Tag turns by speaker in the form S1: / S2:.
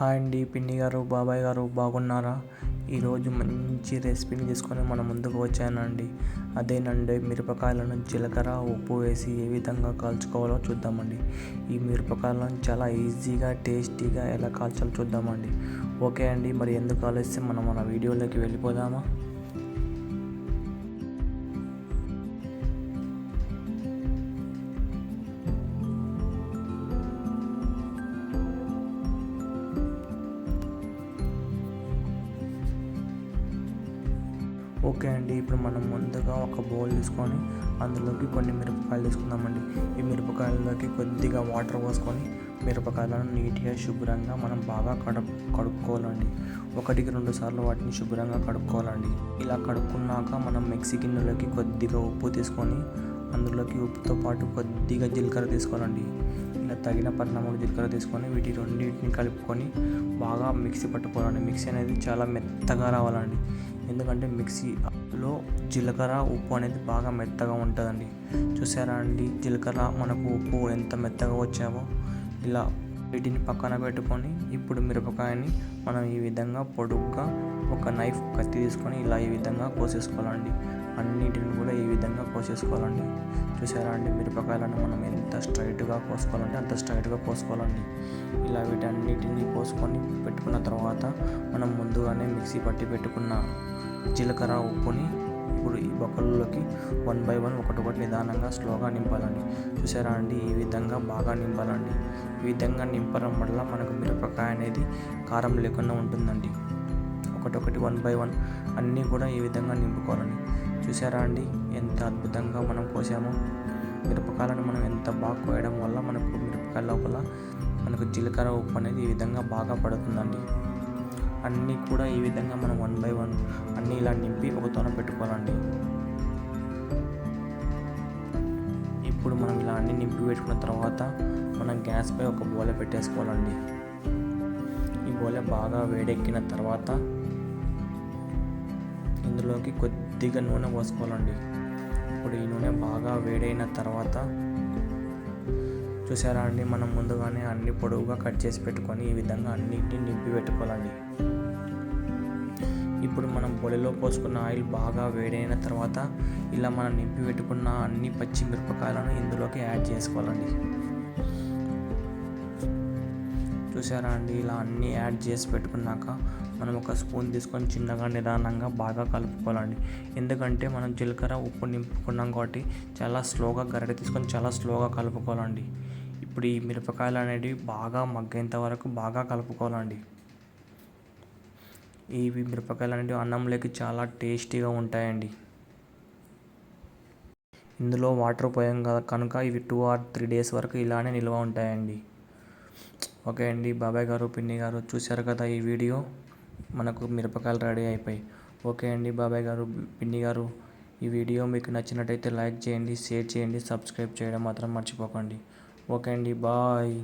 S1: Hi అండి పిన్ని గారు బాబాయ్ గారు బాగున్నారా? ఈరోజు మంచి రెసిపీని తీసుకొని మన ముందుకు వచ్చానండి. అదేనండి మిరపకాయలను జీలకర్ర ఉప్పు వేసి ఏ విధంగా కాల్చుకోవాలో చూద్దామండి. ఈ మిరపకాయలను చాలా ఈజీగా టేస్టీగా ఎలా కాల్చాలో చూద్దామండి. ఓకే అండి మరి ఎందుకు ఆలస్యం? మనం మన వీడియోలోకి వెళ్ళిపోదామా? ఓకే అండి ఇప్పుడు మనం ముందుగా ఒక బౌల్ తీసుకొని అందులోకి కొన్ని మిరపకాయలు తీసుకుందామండి. ఈ మిరపకాయలలోకి కొద్దిగా వాటర్ పోసుకొని మిరపకాయలను నీట్గా శుభ్రంగా మనం బాగా కడుపు కడుక్కోవాలండి. ఒకటికి రెండు సార్లు వాటిని శుభ్రంగా కడుక్కోవాలండి. ఇలా కడుక్కున్నాక మనం మిక్సీ గిన్నెలోకి కొద్దిగా ఉప్పు తీసుకొని అందులోకి ఉప్పుతో పాటు కొద్దిగా జీలకర్ర తీసుకోవాలండి. ఇలా తగిన పరిణామం జీలకర్ర తీసుకొని వీటి రెండింటిని కలుపుకొని బాగా మిక్సీ పట్టుకోవాలండి. మిక్సీ అనేది చాలా మెత్తగా రావాలండి. ఎందుకంటే మిక్సీలో జీలకర్ర ఉప్పు అనేది బాగా మెత్తగా ఉంటుందండి. చూసారా అండి? జీలకర్ర మనకు ఉప్పు ఎంత మెత్తగా వచ్చామో ఇలా వీటిని పక్కన పెట్టుకొని ఇప్పుడు మిరపకాయని మనం ఈ విధంగా పొడుగ్గా ఒక నైఫ్ కత్తి తీసుకొని ఇలా ఈ విధంగా కోసేసుకోవాలండి. అన్నిటిని కూడా ఈ విధంగా కోసేసుకోవాలండి. చూసారా అండి? మిరపకాయలను మనం ఎంత స్ట్రైట్గా కోసుకోవాలంటే అంత స్ట్రైట్గా కోసుకోవాలండి. ఇలా వీటన్నిటిని కోసుకొని పెట్టుకున్న తర్వాత మనం ముందుగానే మిక్సీ పట్టి పెట్టుకున్న జీలకర్ర ఉప్పుని ఇప్పుడు ఈ బొక్కలలోకి వన్ బై వన్ ఒకటొకటి నిదానంగా స్లోగా నింపాలండి. చూసారా అండి? ఈ విధంగా బాగా నింపాలండి. ఈ విధంగా నింపడం వల్ల మనకు మిరపకాయ అనేది కారం లేకుండా ఉంటుందండి. ఒకటొకటి వన్ బై వన్ అన్నీ కూడా ఈ విధంగా నింపుకోవాలండి. చూసారా అండి? ఎంత అద్భుతంగా మనం కోసామో. మిరపకాయలను మనం ఎంత బాగా కోయడం వల్ల మనకు మిరపకాయ లోపల మనకు జీలకర్ర ఉప్పు అనేది ఈ విధంగా బాగా పడుతుందండి. అన్నీ కూడా ఈ విధంగా మనం వన్ బై వన్ అన్నీ ఇలా నింపి ఒక తొన పెట్టుకోవాలండి. ఇప్పుడు మనం ఇలా అన్ని నింపి పెట్టుకున్న తర్వాత మనం గ్యాస్పై ఒక బోలె పెట్టేసుకోవాలండి. ఈ బోలె బాగా వేడెక్కిన తర్వాత ఇందులోకి కొద్దిగా నూనె పోసుకోవాలండి. ఇప్పుడు ఈ నూనె బాగా వేడైన తర్వాత చూసారా అండి మనం ముందుగానే అన్ని పొడవుగా కట్ చేసి పెట్టుకొని ఈ విధంగా అన్నిటిని నింపి పెట్టుకోవాలండి. ఇప్పుడు మనం పొడిలో పోసుకున్న ఆయిల్ బాగా వేడైన తర్వాత ఇలా మనం నింపి పెట్టుకున్న అన్ని పచ్చి మిరపకాయలను ఇందులోకి యాడ్ చేసుకోవాలండి. చూసారా అండి? ఇలా అన్నీ యాడ్ చేసి పెట్టుకున్నాక మనం ఒక స్పూన్ తీసుకొని చిన్నగా నిదానంగా బాగా కలుపుకోవాలండి. ఎందుకంటే మనం జీలకర్ర ఉప్పు నింపుకున్నాం కాబట్టి చాలా స్లోగా గరిటె తీసుకొని చాలా స్లోగా కలుపుకోవాలండి. ఇప్పుడు ఈ మిరపకాయలు అనేవి బాగా మగ్గేంత వరకు బాగా కలుపుకోవాలండి. ఇవి మిరపకాయలు అనేవి అన్నంలోకి చాలా టేస్టీగా ఉంటాయండి. ఇందులో వాటర్ పోయాం కదా కనుక ఇవి టూ ఆర్ త్రీ డేస్ వరకు ఇలానే నిల్వ ఉంటాయండి. ఓకే అండి బాబాయ్ గారు పిన్ని గారు చూశారు కదా ఈ వీడియో? మనకు మిరపకాయలు రెడీ అయిపోయి ఓకే అండి బాబాయ్ గారు పిన్ని గారు ఈ వీడియో మీకు నచ్చినట్టయితే లైక్ చేయండి షేర్ చేయండి సబ్స్క్రైబ్ చేయడం మాత్రం మర్చిపోకండి. ఓకే అండి బాయ్.